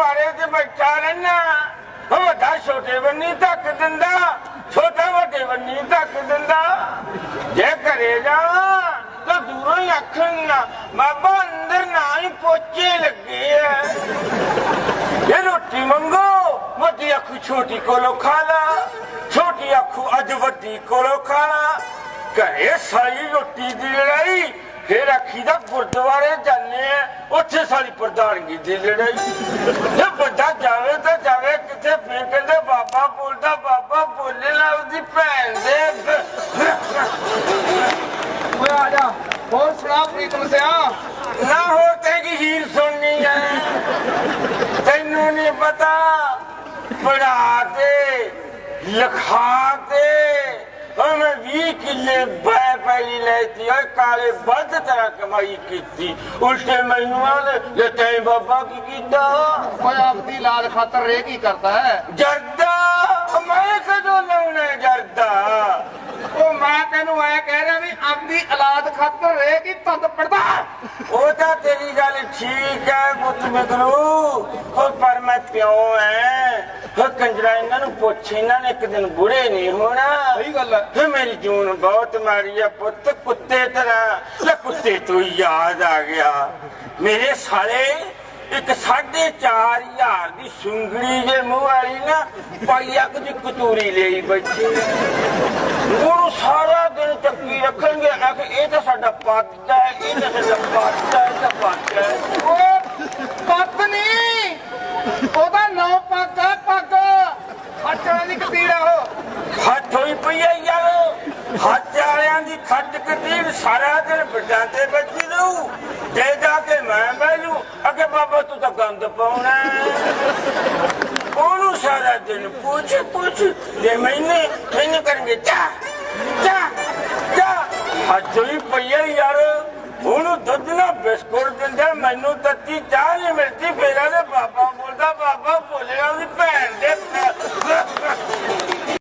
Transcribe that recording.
ਗੁਰਦੁਆਰੇ 'ਚ ਬੈਠਾ ਰਹਿਣਾ ਵੱਡਾ ਛੋਟੇ ਬੰਨੀ ਧੱਕ ਦਿੰਦਾ। ਛੋਟਾ ਵੱਡੇ ਬੰਨੀ ਧੱਕ ਦਿੰਦਾ। ਜੇ ਘਰੇ ਜਾਵਾਂ ਤਾਂ ਦੂਰੋਂ ਹੀ ਆਖਣਗੀਆਂ ਬਾਬਾ ਅੰਦਰ ਨਾ ਹੀ ਪੋਚੇ ਲੱਗੇ ਆ ਇਹ ਰੋਟੀ ਮੰਗੋ, ਵੱਡੀ ਅੱਖੂ ਛੋਟੀ ਕੋਲੋਂ ਖਾ ਲਾ। ਛੋਟੀ ਅੱਖੂ ਅੱਜ ਵੱਡੀ ਕੋਲੋਂ ਖਾ ਲਾ। ਘਰੇ ਸਾਰੀ ਰੋਟੀ ਦੀ ਲੜਾਈ ਫੇਰ ਆਖੀ ਦਾ ਗੁਰਦੁਆਰੇ ਜਾਂਦੇ ਆ ਉੱਥੇ ਸਾਰੀ ਪ੍ਰਧਾਨਗੀ ਦੀ ਲੜਾਈ। ਜੇ ਵੱਡਾ ਜਾਵੇ ਤਾਂ ਜਾਵੇ ਕਿੱਥੇ ਫੇਰ ਕਹਿੰਦੇ ਬਾਬਾ ਬੋਲਦਾ ਬਾਬਾ ਬੋਲੇ ਨਾ ਉਹਦੀ ਭੈਣ ਦੇ। ਓਏ ਆ ਜਾ ਹੋਰ ਸੁਣਾ ਪ੍ਰੀਤਮ ਸਿਆ। ਨਾ ਹੋ ਤੇਗੀ ਹੀਰ ਸੁਣਨੀ ਹੈ ਤੈਨੂੰ ਨਹੀਂ ਪਤਾ ਪੜਾ ਤੇ ਲਿਖਾ ਤੇ ਮੈਂ 20 ਕਿੱਲੇ ਬੈ ਪੈਲੀ ਲੈਤੀ ਓਏ ਕਾਲੇ ਵੱਧ ਤਰ੍ਹਾਂ ਕਮਾਈ ਕੀਤੀ। ਉਲਟੇ ਮੈਨੂੰ ਆਲੇ ਤੈਂ ਬਾਬਾ ਕੀ ਕੀਤਾ? ਓਏ ਆਪਦੀ ਲਾਲ ਖਾਤਰ ਰੇ ਕੀ ਕਰਦਾ ਹੈ? ਜਰਦਾ? ਮੈਂ ਕਦੋਂ ਲਾਉਣਾ ਜਰਦਾ? ਉਹ ਮੈਂ ਤੈਨੂੰ ਐ ਕਹਿ ਰਿਹਾ ਵੀ ਆਪਦੀ ਔਲਾਦ ਖਾਤਰ ਰੇ ਕੀ ਤੰਦ ਪੜਦਾ ਉਹ ਤਾਂ ਤੇਰੀ ਗੱਲ ਠੀਕ ਹੈ ਮੁੱਤ ਮਗਰੂ ਉਹ ਪਰ ਮੈਂ ਪਿਓ ਐ। ਉਹ ਕੰਜਰਾ ਇਹਨਾਂ ਨੂੰ ਪੁੱਛ ਇਹਨਾਂ ਨੇ ਇੱਕ ਦਿਨ ਬੁੜੇ ਨਹੀਂ ਹੋਣਾ। ਸਹੀ ਗੱਲ ਹੈ। ਫੇ ਮੇਰੀ ਜੂਨ ਬਹੁਤ ਮਾਰੀ ਆ ਪੁੱਤ ਕੁੱਤੇ ਤਰ੍ਹਾਂ ਲੈ ਕੁੱਤੇ ਤੋਂ ਹੀ ਯਾਦ ਆ ਗਿਆ। ਮੇਰੇ ਸਾਲੇ ਇੱਕ ਸਾਢੇ ਚਾਰ ਹਜ਼ਾਰ ਦੀ ਸੁੰਗੜੀ ਜੇ ਮੂੰਹ ਵਾਲੀ ਨਾ ਪਾਈਆ ਕੁਝ ਕਤੂਰੀ ਲਈ ਬੱਚੇ ਉਹਨੂੰ ਸਾਰਾ ਦਿਨ ਚੱਕੀ ਰੱਖਣਗੇ। ਇਹ ਤਾਂ ਸਾਡਾ ਪੱਤ ਹੈ ਇਹ ਤਾਂ ਸਾਡਾ ਪੱਤ ਹੈ ਇਹ ਤਾਂ ਪੱਤ ਹੈ। ਰੁਪਈਆ ਯਾਰ ਹੱਥ ਵਾਲਿਆਂ ਦੀ ਖੱਟ ਕਦੀਰ ਸਾਰਾ ਦਿਨ ਬਟਾਂਦੇ ਬੱਜੀ ਰਹੂ ਦੇ ਜਾ ਕੇ ਮੈਂ ਬੈਲੂ ਅੱਗੇ ਬਾਬਾ, ਤੂੰ ਤਾਂ ਗੰਦ ਪਾਉਣਾ ਉਹਨੂੰ ਸਾਰਾ ਦਿਨ ਪੁੱਛ ਪੁੱਛ, ਜੇ ਮੈਨੇ, ਮੈਨੂੰ ਕਰਨਗੇ ਚਾ ਚਾ ਚਾ ਅੱਜ ਹੀ ਯਾਰ। ਉਹਨੂੰ ਦੁੱਧ ਨਾਲ ਬਿਸਕੁਟ ਦਿੰਦੇ ਮੈਨੂੰ ਤੱਤੀ ਚਾਹ ਨਹੀਂ ਮਿਲਦੀ। ਫੇਰਾ ਦੇ ਬਾਬਾ ਬੋਲਦਾ, ਬਾਬਾ ਭੋਲੇ ਉਹਦੀ ਭੈਣ।